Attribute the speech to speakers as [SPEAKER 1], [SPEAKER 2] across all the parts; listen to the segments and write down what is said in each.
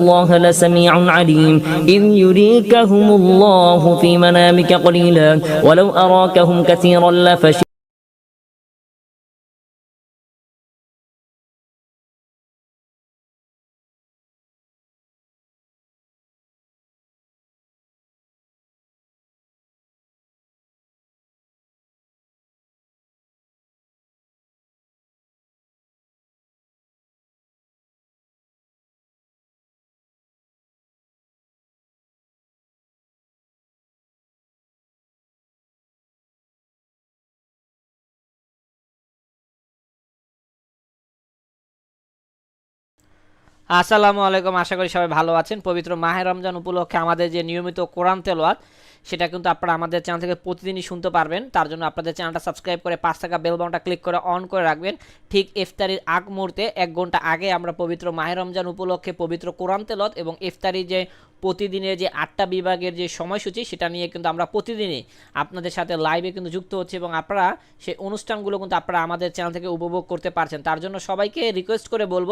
[SPEAKER 1] الله لسميع عليم. إذ يريكهم الله في منامك قليلا. ولو أراكهم كثيرا لفشلوا
[SPEAKER 2] আসসালামু আলাইকুম, আশা করি সবাই ভালো আছেন। পবিত্র মাহে রমজান উপলক্ষে আমাদের যে নিয়মিত কোরআন তেলোয়াত সেটা কিন্তু আপনারা আমাদের চ্যানেল থেকে প্রতিদিনই শুনতে পারবেন। তার জন্য আপনাদের চ্যানেলটা সাবস্ক্রাইব করে পাঁচ টাকা বেল বাটনটা ক্লিক করে অন করে রাখবেন। ঠিক ইফতারির আগ মুহূর্তে, এক ঘণ্টা আগে আমরা পবিত্র মাহে রমজান উপলক্ষে পবিত্র কোরআন তেলত এবং ইফতারি যে প্রতিদিনের যে আটটা বিভাগের যে সময়সূচি, সেটা নিয়ে কিন্তু আমরা প্রতিদিনই আপনাদের সাথে লাইভে কিন্তু যুক্ত হচ্ছে এবং আপনারা সেই অনুষ্ঠানগুলো কিন্তু আপনারা আমাদের চ্যানেল থেকে উপভোগ করতে পারছেন। তার জন্য সবাইকে রিকোয়েস্ট করে বলব,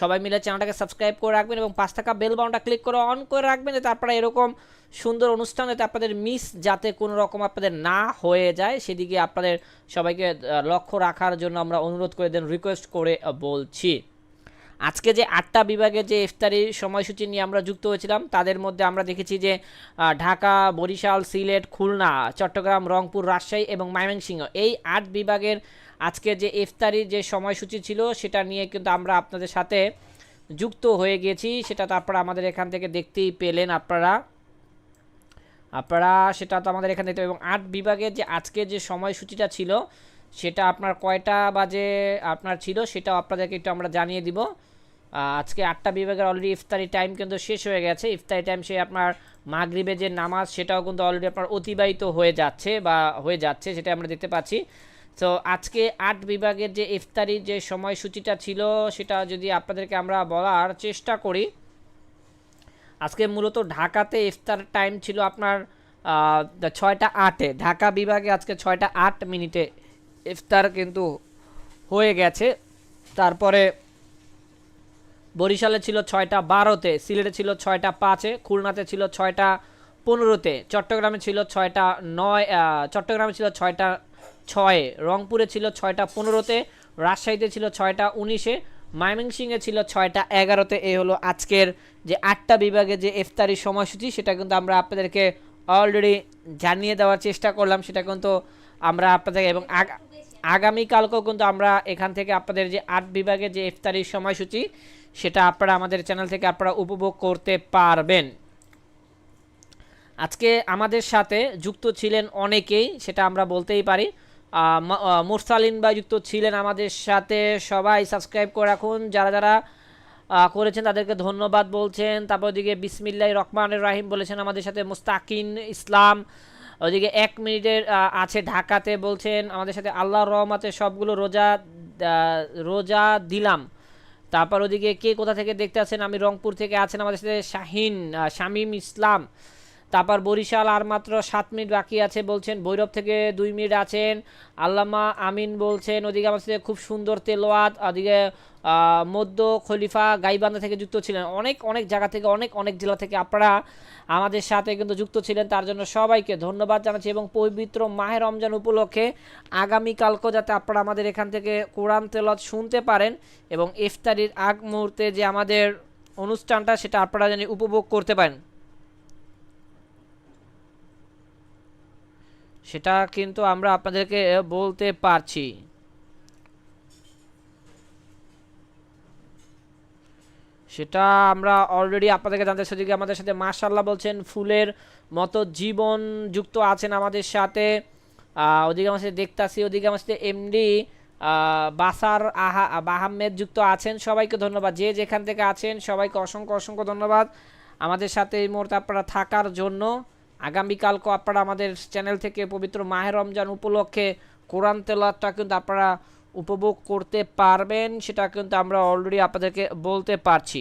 [SPEAKER 2] সবাই মিলে চ্যানেলটাকে সাবস্ক্রাইব করে রাখবেন এবং পাঁচ টাকা বেল বাটনটা ক্লিক করে অন করে রাখবেন, যাতে আপনারা এরকম সুন্দর অনুষ্ঠান, যাতে আপনাদের মিস যাতে কোনো রকম আপনাদের না হয়ে যায়, সেদিকে আপনাদের সবাইকে লক্ষ্য রাখার জন্য আমরা অনুরোধ করে দেন রিকোয়েস্ট করে বলছি। আজকে যে আটটা বিভাগে যে ইফতারির সময়সূচি নিয়ে আমরা যুক্ত হয়েছিলাম, তাদের মধ্যে আমরা দেখেছি যে ঢাকা, বরিশাল, সিলেট, খুলনা, চট্টগ্রাম, রংপুর, রাজশাহী এবং ময়মনসিংহ এই আট বিভাগের আজকে যে ইফতারির যে সময়সূচি ছিল, সেটা নিয়ে কিন্তু আমরা আপনাদের সাথে যুক্ত হয়ে গেছি। সেটা তো আপনারা আমাদের এখান থেকে দেখতেই পেলেন আপনারা। আপনারা সেটা তো আমাদের এখানে দেখতে এবং আট বিভাগের যে আজকে যে সময়সূচিটা ছিল, সেটা আপনার কয়টা বাজে আপনার ছিল সেটাও আপনাদেরকে একটু আমরা জানিয়ে দিব। আজকে আটটা বিভাগের অলরেডি ইফতারি টাইম কিন্তু শেষ হয়ে গেছে। ইফতারি টাইম সে আপনার মাগরিবে যে নামাজ, সেটাও কিন্তু অলরেডি আপনার অতিবাহিত হয়ে যাচ্ছে বা হয়ে যাচ্ছে সেটা আমরা দেখতে পাচ্ছি। তো আজকে আট বিভাগের যে ইফতারির যে সময়সূচিটা ছিল, সেটা যদি আপনাদেরকে আমরা বলার চেষ্টা করি আজকে মূলত ঢাকাতে ইফতার টাইম ছিল আপনার ছয়টা আটে। ঢাকা বিভাগে আজকে ছয়টা আট মিনিটে ইফতার কিন্তু হয়ে গেছে। তারপরে বরিশালে ছিল ছয়টা বারোতে, সিলেটে ছিল ছয়টা পাঁচে, খুলনাতে ছিল ছয়টা পনেরোতে, চট্টগ্রামে ছিল ছয়টা নয় চট্টগ্রামে ছিল ছয়টা ছয়ে, রংপুরে ছিল ছয়টা পনেরোতে, রাজশাহীতে ছিল ছয়টা উনিশে ময়মনসিংহে ছিল ছয়টা এগারোতে। এই হলো আজকের যে আটটা বিভাগে যে ইফতারির সময়সূচি, সেটা কিন্তু আমরা আপনাদেরকে অলরেডি জানিয়ে দেওয়ার চেষ্টা করলাম। সেটা কিন্তু আমরা আপনাদের এবং আগা- আগামীকালকেও কিন্তু আমরা এখান থেকে আপনাদের যে আট বিভাগে যে ইফতারির সময়সূচি, সেটা আপনারা আমাদের চ্যানেল থেকে আপনারা উপভোগ করতে পারবেন। আজকে আমাদের সাথে যুক্ত ছিলেন অনেকেই, সেটা আমরা বলতেই পারি। মুরসালিন ভাই যুক্ত ছিলেন আমাদের সাথে। সবাই সাবস্ক্রাইব করে রাখুন। যারা যারা করেছেন তাদেরকে ধন্যবাদ বলছেন। তারপর ওদিকে বিসমিল্লাহ রহমান রাহিম বলেছেন আমাদের সাথে মুস্তাকিন ইসলাম। ওদিকে এক মিনিটের আছে ঢাকাতে বলছেন আমাদের সাথে আল্লাহর রহমাতে সবগুলো রোজা রোজা দিলাম। তারপর ওদিকে কে কোথা থেকে দেখতে আছেন? আমি রংপুর থেকে আছেন আমাদের সাথে শাহিন শামীম ইসলাম। তারপর বরিশাল আর মাত্র সাত মিনিট বাকি আছে বলছেন, ভৈরব থেকে দুই মিনিট আছেন, আল্লামা আমিন বলছেন, ওদিকে আমার খুব সুন্দর তেলোয়াত, ওদিকে মধ্য খলিফা গাইবান্ধা থেকে যুক্ত ছিলেন। অনেক অনেক জায়গা থেকে, অনেক অনেক জেলা থেকে আপনারা আমাদের সাথে কিন্তু যুক্ত ছিলেন, তার জন্য সবাইকে ধন্যবাদ জানাচ্ছি এবং পবিত্র মাহে রমজান উপলক্ষে আগামীকালকেও যাতে আপনারা আমাদের এখান থেকে কোরআন তেলত শুনতে পারেন এবং ইফতারির আগ মুহূর্তে যে আমাদের অনুষ্ঠানটা, সেটা আপনারা জানি উপভোগ করতে পারেন। সেটা কিন্তু আমরা আপনাদেরকে বলতে পারছি। সেটা আমরা অলরেডি আপনাদেরকে জানতে সেদিকে আমাদের সাথে মাশাল্লাহ বলছেন, ফুলের মতো জীবন যুক্ত আছেন আমাদের সাথে। ওদিকে আমার সাথে দেখতাছি, ওদিকে আমার সাথে এমডি বাসার আহা আহমেদ যুক্ত আছেন। সবাইকে ধন্যবাদ। যে যেখান থেকে আছেন, সবাইকে অসংখ্য অসংখ্য ধন্যবাদ। আমাদের সাথে এই মুহূর্তে আপনারা থাকার জন্য। আগামীকালকে আপনারা আমাদের চ্যানেল থেকে পবিত্র মাহের রমজান উপলক্ষে কোরআন তেলাটা কিন্তু আপনারা উপভোগ করতে পারবেন, সেটা কিন্তু আমরা অলরেডি আপনাদেরকে বলতে পারছি।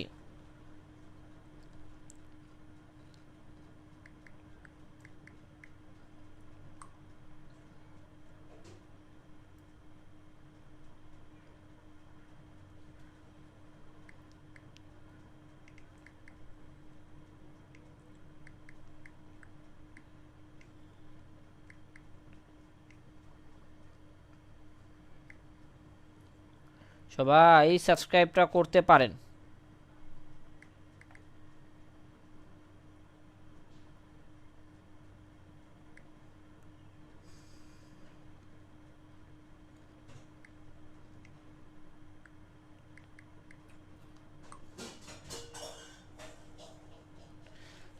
[SPEAKER 2] সবাই সাবস্ক্রাইবটা করতে পারেন।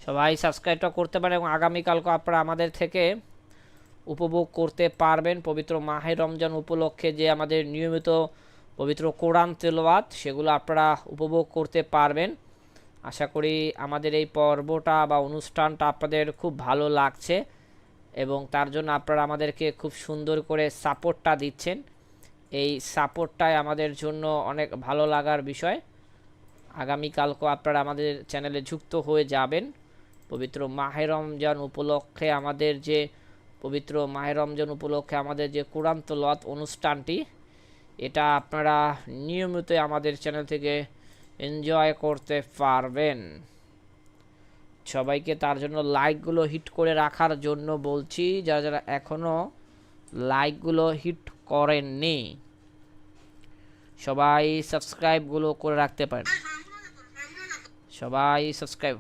[SPEAKER 2] সবাই সাবস্ক্রাইবটা করতে পারেন এবং আগামীকালকে আপনারা আমাদের থেকে উপভোগ করতে পারবেন। পবিত্র মাহে রমজান উপলক্ষে যে আমাদের নিয়মিত পবিত্র কোরআন তেলাওয়াত, সেগুলো আপনারা উপভোগ করতে পারবেন। আশা করি আমাদের এই পর্বটা বা অনুষ্ঠানটা আপনাদের খুব ভালো লাগছে এবং তার জন্য আপনারা আমাদেরকে খুব সুন্দর করে সাপোর্টটা দিচ্ছেন। এই সাপোর্টটাই আমাদের জন্য অনেক ভালো লাগার বিষয়। আগামীকালকেও আপনারা আমাদের চ্যানেলে যুক্ত হয়ে যাবেন। পবিত্র মাহে রমজান উপলক্ষে আমাদের যে, পবিত্র মাহে রমজান উপলক্ষে আমাদের যে কোরআন তলাত অনুষ্ঠানটি এটা আপনারা নিয়মিত আমাদের চ্যানেল থেকে এনজয় করতে পারবেন। সবাইকে তার জন্য লাইকগুলো হিট করে রাখার জন্য বলছি, যারা যারা এখনও লাইকগুলো হিট করেননি, সবাই সাবস্ক্রাইবগুলো করে রাখতে পারেন। সবাই সাবস্ক্রাইব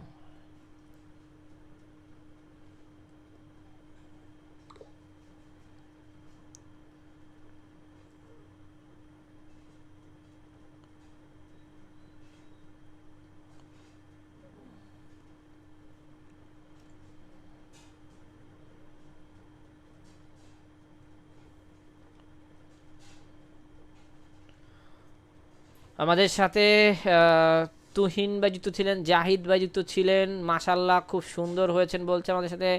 [SPEAKER 2] আমাদের সাথে তুহিন ভাই যুক্ত ছিলেন, জাহিদ ভাই যুক্ত ছিলেন মাসাল্লাহ খুব সুন্দর হয়েছেন বলছে আমাদের সাথে।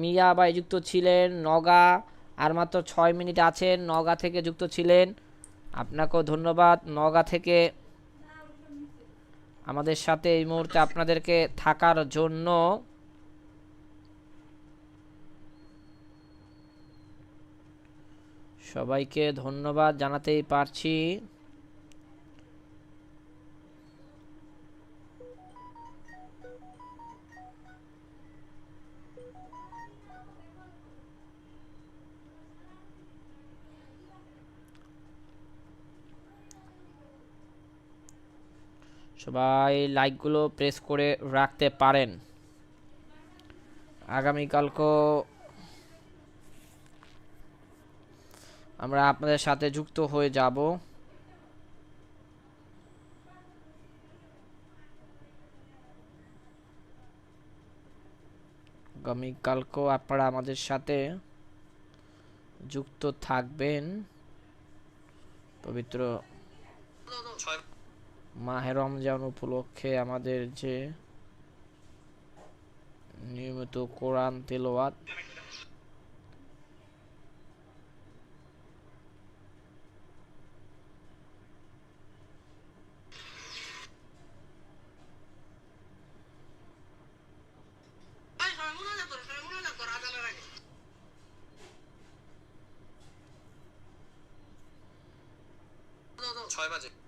[SPEAKER 2] মিয়া ভাই যুক্ত ছিলেন, নগা, আর মাত্র ছয় মিনিট আছেন, নগা থেকে যুক্ত ছিলেন। আপনাকেও ধন্যবাদ, নগা থেকে আমাদের সাথে এই মুহূর্তে আপনাদেরকে থাকার জন্য। সবাইকে ধন্যবাদ জানাতেই পারছি। সবাই লাইকগুলো প্রেস করে রাখতে পারেন। আগামীকালকেও আমরা আপনাদের সাথে যুক্ত হয়ে যাব। আগামীকালকেও আপনারা আমাদের সাথে যুক্ত থাকবেন। পবিত্র মাহে রমজান উপলক্ষে আমাদের যে নিয়মিত কোরআন তেলাওয়াত
[SPEAKER 3] ছয় বাজে।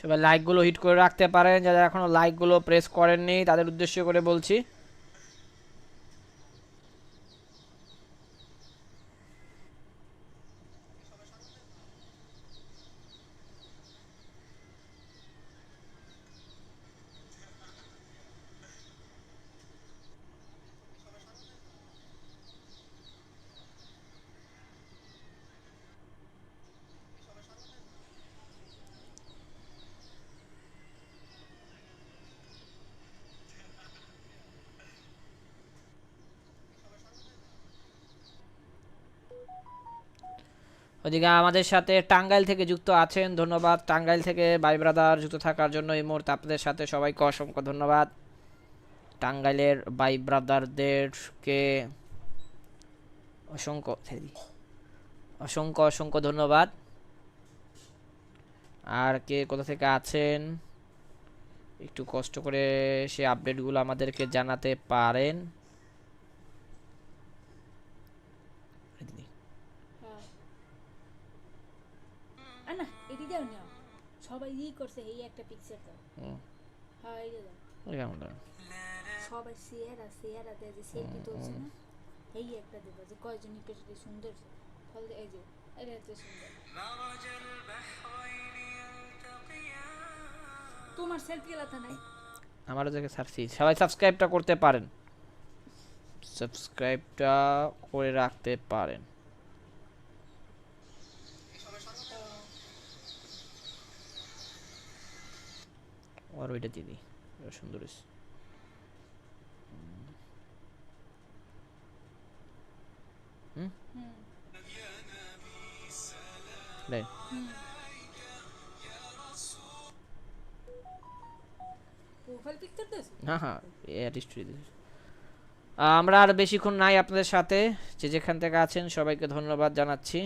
[SPEAKER 2] সবাই লাইকগুলো হিট করে রাখতে পারেন। যারা এখনও লাইকগুলো প্রেস করেননি, তাদের উদ্দেশ্য করে বলছি। ওদিকে আমাদের সাথে টাঙ্গাইল থেকে যুক্ত আছেন, ধন্যবাদ। টাঙ্গাইল থেকে ভাই ব্রাদার যুক্ত থাকার জন্য এই মুহূর্তে আপনাদের সাথে সবাইকে অসংখ্য ধন্যবাদ। টাঙ্গাইলের ভাই ব্রাদারদেরকে অসংখ্য অসংখ্য অসংখ্য ধন্যবাদ। আর কে কোথা থেকে আছেন? একটু কষ্ট করে সে আপডেটগুলো আমাদেরকে জানাতে পারেন
[SPEAKER 4] আর না এটি দাও না সবাই ই করছে এই একটা পিকচার
[SPEAKER 2] হুম।
[SPEAKER 4] হ্যাঁ
[SPEAKER 2] ওই কেমন?
[SPEAKER 4] সবাই চেহারা চেহারা দেয় যে সেলফি তুলছে না এই একটা দেবো যে কয়জন করছে সুন্দর ফলে এই যে এটা এত সুন্দর। তোমার সেলফি এলাকা নাই?
[SPEAKER 2] আমারও দেখে ছাড়ছি সবাই সাবস্ক্রাইবটা করতে পারেন। সাবস্ক্রাইবটা করে রাখতে পারেন। আর ওইটা দিদি এটা সুন্দর হয়েছে। হ্যাঁ হ্যাঁ আমরা আর বেশিক্ষণ নাই আপনাদের সাথে। যে যেখান থেকে আছেন সবাইকে ধন্যবাদ জানাচ্ছি।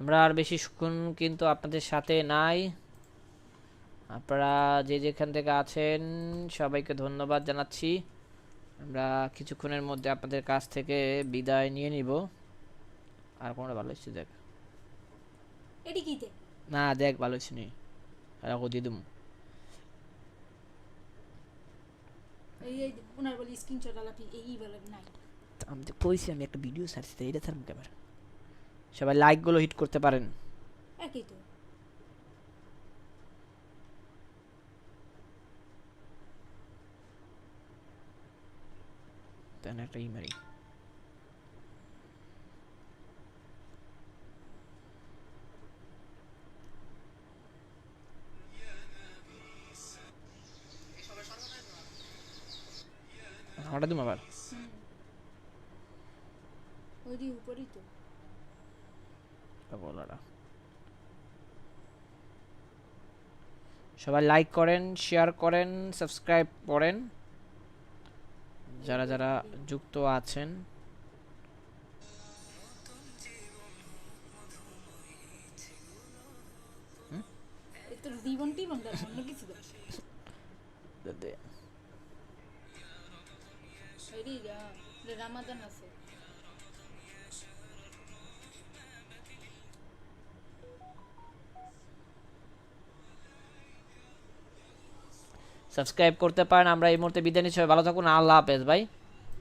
[SPEAKER 2] আমরা আর বেশিক্ষণ কিন্তু আপনাদের সাথে নাই। আপনারা যে যেখান থেকে আছেন সবাইকে ধন্যবাদ জানাচ্ছি। আমরা কিছুক্ষণের মধ্যে আপনাদের কাছ থেকে বিদায় নিয়ে নিব। আর কোনটা ভালো হচ্ছে দেখ।
[SPEAKER 4] এটি কিতে
[SPEAKER 2] না দেখ ভালো হচ্ছে নি। আর দিয়ে দেবো আমি তো কইছি আমি একটা ভিডিও তো এটা ছাড়বো ক্যামেরা সবাই লাইকগুলো হিট করতে পারেন।
[SPEAKER 4] একই তো।
[SPEAKER 2] একটা ই মারি আমারটা আবার।
[SPEAKER 4] ওই উপরই তো।
[SPEAKER 2] বলারা সবাই লাইক করেন শেয়ার করেন সাবস্ক্রাইব করেন। যারা যারা যুক্ত আছেন।
[SPEAKER 4] রামাদান আছে।
[SPEAKER 2] সাবস্ক্রাইব করতে পারেন। আমরা এই মুহূর্তে বিদায় নিচ্ছি। ভালো থাকুন। আল্লাহ হাফেজ ভাই।